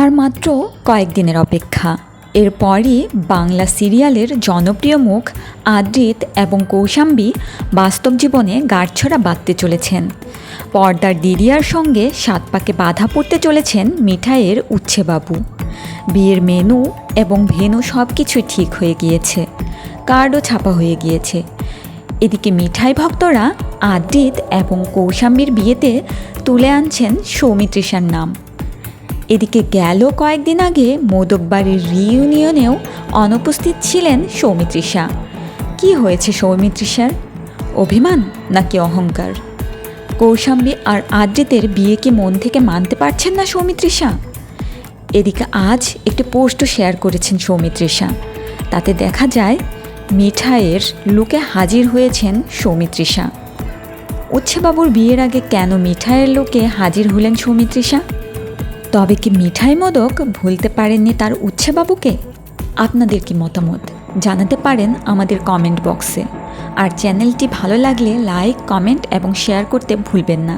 আর মাত্র কয়েকদিনের অপেক্ষা। এরপরই বাংলা সিরিয়ালের জনপ্রিয় মুখ আদ্রিত এবং কৌশাম্বী বাস্তব জীবনে গাঁটছড়া বাঁধতে চলেছেন। পর্দার দিদিয়ার সঙ্গে সাত পাকে বাধা পড়তে চলেছেন মিঠাইয়ের উচ্ছেবাবু বিয়ের মেনু এবং ভেনু সব কিছুই ঠিক হয়ে গিয়েছে। কার্ডও ছাপা হয়ে গিয়েছে। এদিকে মিঠাই ভক্তরা আদ্রিত এবং কৌশাম্বীর বিয়েতে তুলে আনছেন সৌমিত্রিষার নাম। এদিকে গেল কয়েকদিন আগে মোদকবাড়ির রিইউনিয়নেও অনুপস্থিত ছিলেন সৌমিত্রিষা। কি হয়েছে সৌমিত্রিষার? অভিমান নাকি অহংকার? কৌশাম্বী আর আদ্রিতের বিয়ে কি মন থেকে মানতে পারছেন না সৌমিত্রিষা? এদিকে আজ একটি পোস্টও শেয়ার করেছেন সৌমিত্রিষা। তাতে দেখা যায়, মিঠাইয়ের লুকে হাজির হয়েছেন সৌমিত্রিষা। উচ্ছেবাবুর বিয়ের আগে কেন মিঠাইয়ের লোকে হাজির হলেন সৌমিত্রিষা? তবে কি মিঠাই মোদক ভুলতে পারেননি তার উচ্ছেবাবুকে আপনাদের কি মতামত? জানাতে পারেন আমাদের কমেন্ট বক্সে। আর চ্যানেলটি ভালো লাগলে লাইক, কমেন্ট এবং শেয়ার করতে ভুলবেন না।